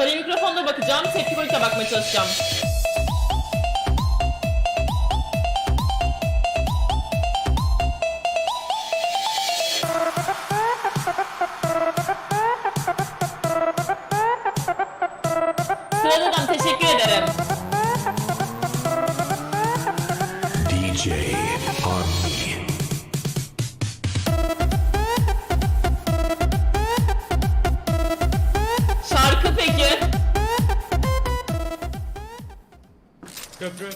Sarı mikrofonda bakacağım. Tepki boyutuna bakmaya çalışacağım. Peki? Köprü.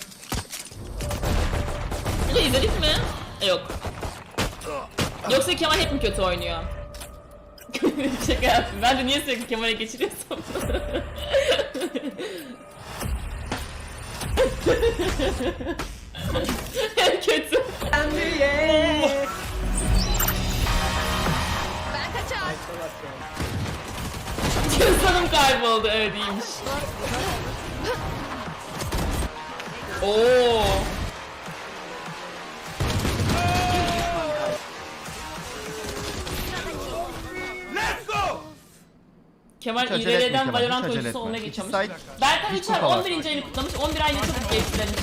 Bunu izledik mi? E, yok. Yoksa Kemal hep mi kötü oynuyor? Şaka yaptım. Ben de niye sürekli Kemal'e geçiriyorsam. Hep kötü. Ben kaçar. Cüzdanım kayboldu. Evet iyiymiş. Oo. Kemal Hiç acele etme İLR'den Kemal, Valorant hiç acele oyuncusu etme. olmaya İki geçiyormuş. site, Berkan Uçar kupa var. 11. ayını kutlamış. 11 ay ne çabuk geçtilermiş.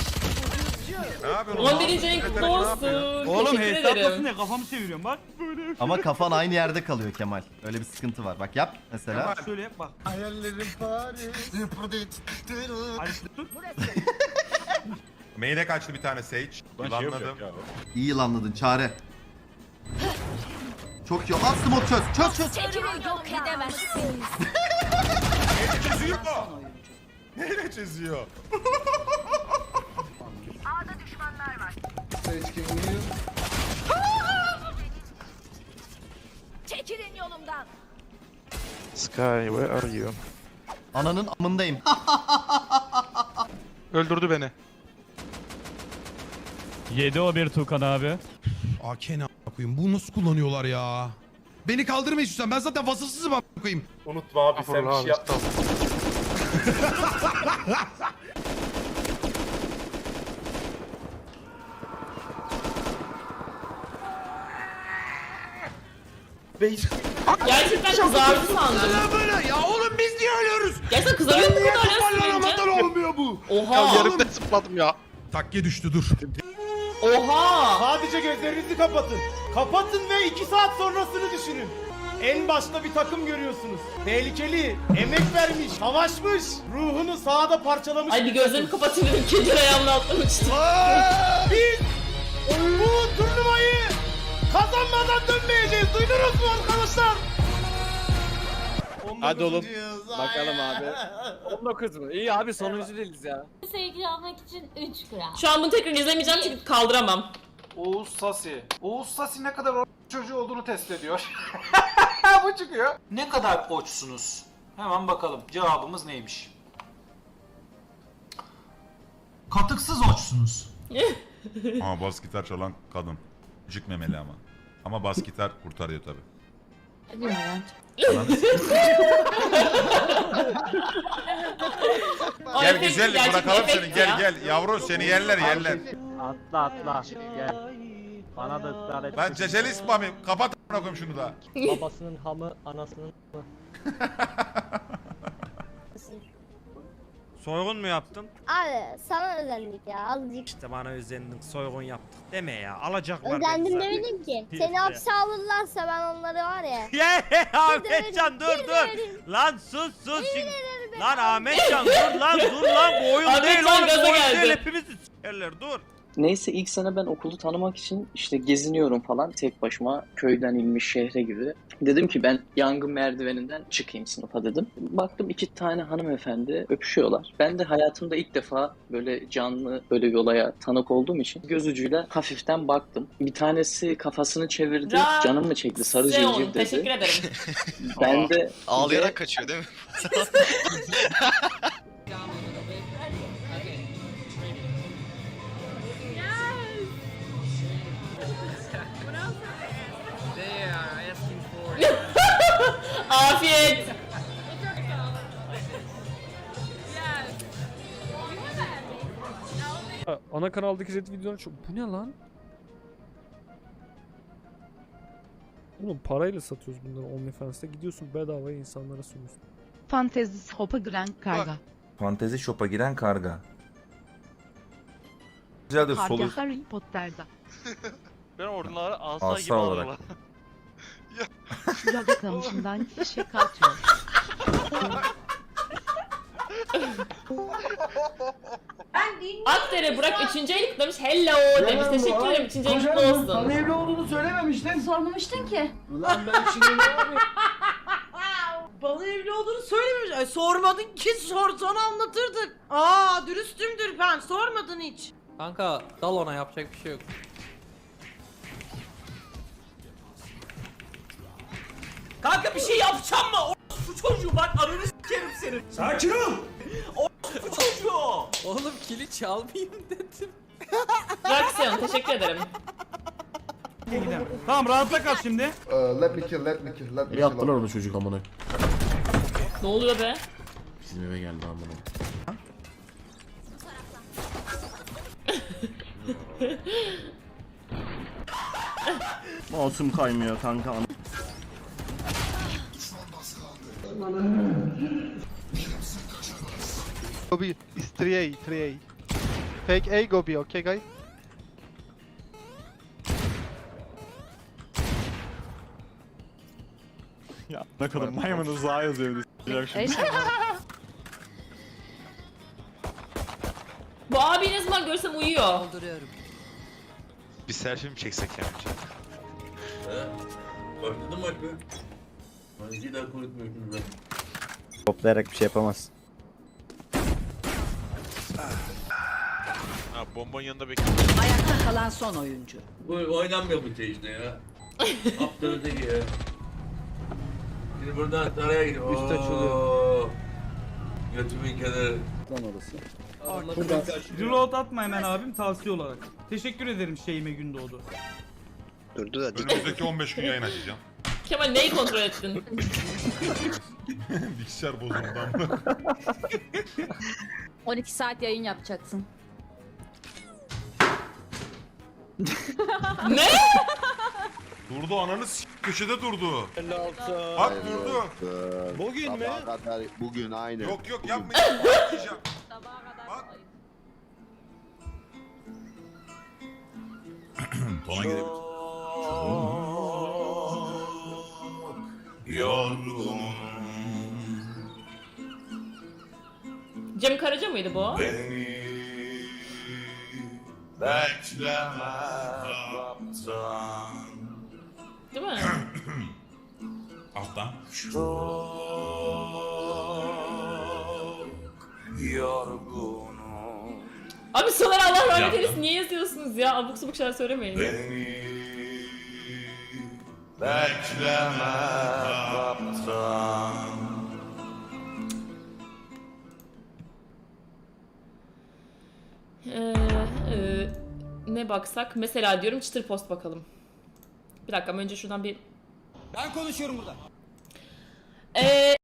Ne yapıyorsun? 11. ayın kutlu olsun. Oğlum Teşekkür hesaplasın ederim. ne kafamı çeviriyorum bak. Böyle. Ama kafan aynı yerde kalıyor Kemal. Öyle bir sıkıntı var. Bak yap mesela. Şöyle yap bak. Hayallerim Paris. Hadi tut. Main'e kaçtı bir tane Sage. Yılanladım. İyi yılanladın çare. Çok iyi. At smoke çöz. Çöz çöz. Çekimi yok edemezsin. Neyle çözüyor? Neyle çözüyor? Çekilin yolumdan. Sky, where are you? Ananın amındayım. Öldürdü beni. 7 o bir Tukan abi. AK ne a- koyayım? Bu nasıl kullanıyorlar ya? Beni kaldırmayın istiyorsan ben zaten vasıfsızım koyayım. Unutma abi sen bir şey yapma. Gerçekten kızardı sandım. böyle ya oğlum biz niye ölüyoruz? Gerçekten kızarıyor mu ya Toparlanamadan sürünce? olmuyor bu. Oha. Yarımda zıpladım ya. Takke düştü dur. Oha. Sadece gözlerinizi kapatın. Kapatın ve 2 saat sonrasını düşünün. En başta bir takım görüyorsunuz. Tehlikeli, emek vermiş, savaşmış, ruhunu sahada parçalamış. Ay bir gözlerimi kapatayım dedim. Kedi ayağımla atlamak istedim. Biz bu turnuvayı kazanmadan dönmeyeceğiz. Duydunuz mu arkadaşlar? Hadi oğlum. Bakalım abi. 19 mu? İyi abi sonuncu değiliz ya. Sevgili almak için 3 gram. Şu an bunu tekrar izlemeyeceğim çünkü kaldıramam. Oğuz Sasi. Oğuz Sasi ne kadar o- çocuğu olduğunu test ediyor. Bu çıkıyor. Ne kadar oçsunuz? Hemen bakalım cevabımız neymiş? Katıksız oçsunuz. Ama bas gitar çalan kadın. Cık memeli ama. Ama bas gitar kurtarıyor tabi. Gel bir bırakalım seni gel gel. Yavru seni yerler yerler. Atla atla. Gel. Bana da ısrar et. Lan ceceli İsmami kapat a**ına koyayım şunu da. Babasının hamı, anasının Soygun mu yaptın? Abi sana özendik ya azıcık. İşte bana özendik, soygun yaptık deme ya. Alacaklar Özendim demedim ki. Seni İşte. hapse alırlarsa ben onları var ya. Ye Ahmetcan dur dur. Lan sus sus. Be. Lan Ahmetcan dur lan dur lan bu oyun Ahmetcan değil oğlum gaza bu oyun geldi. değil hepimizi s**erler dur. Neyse ilk sene ben okulu tanımak için işte geziniyorum falan tek başıma köyden inmiş şehre gibi. Dedim ki ben yangın merdiveninden çıkayım sınıfa dedim. Baktım iki tane hanımefendi öpüşüyorlar. Ben de hayatımda ilk defa böyle canlı böyle bir olaya tanık olduğum için göz ucuyla hafiften baktım. Bir tanesi kafasını çevirdi. Ra- Canım mı çekti sarı zincir teşekkür dedi. ederim. Ben de Ağlayarak kaçıyor değil mi? Afiyet. Ana kanaldaki Red videonun çok... Bu ne lan? Oğlum parayla satıyoruz bunları OnlyFans'ta. Gidiyorsun bedavaya insanlara sunuyorsun. Fantezi hopa giren karga. Fantezi shop'a giren karga. Güzeldir Karga Harry Potter'da. Ben oraları asa, Asa olarak. Yaga kamışından fişek atıyor. Akdere Burak 3. ayı kutlamış. Hello demiş. Teşekkür ederim. 3. ayı kutlu olsun. evli olduğunu söylememiştin. Sormamıştın ki. Ulan ben şimdi ne yapayım? Bana evli olduğunu söylememiş. Ay sormadın ki sorsan anlatırdık. Aa dürüstümdür ben sormadın hiç. Kanka dal ona yapacak bir şey yok. Kanka bir şey yapacağım mı? O su çocuğu bak ananı s**erim senin. Sakin ol. O su çocuğu. Oğlum kili çalmayayım dedim. Reaksiyon. Teşekkür ederim. Tamam rahatla kal şimdi. let me kill, let me kill, let me kill. Yaptılar onu çocuk amına. Ne oluyor be? Bizim eve geldi amına. Mouse'um kaymıyor kanka. Gobi is 3A, 3A. Fake A Gobi, okay guys? Ya ne kadar maymunu zağa yazıyor bir şimdi. Bu abi ne zaman görsem uyuyor. Bir selfie mi çeksek yani? Toplayarak bir şey yapamaz. Bombanın yanında bekle. Ayakta kalan son oyuncu. Bu oynanmıyor bu işte ya. Aptal öteki ya. Şimdi buradan araya gidiyor. Üst açılıyor. Götümün kenarı. Reload atma hemen abim tavsiye olarak. Teşekkür ederim şeyime gün doğdu. Durdu da Önümüzdeki 15 gün yayın açacağım. Kemal neyi kontrol ettin? Bilgisayar bozuldu ama. 12 saat yayın yapacaksın. Ne? Durdu ananı s*** köşede durdu. Bak durdu. Bugün mü? Bugün aynı. Yok yok yapmayın. Yapmayacağım. Bak. Tona gidelim. Cem Karaca mıydı bu? Değil mi? Alttan. Abi Soner Allah rahmet eylesin niye yazıyorsunuz ya? Abuk subuk şeyler söylemeyin. Ee, ne baksak? Mesela diyorum çıtır post bakalım. Bir dakika önce şuradan bir... Ben konuşuyorum burada. Ee,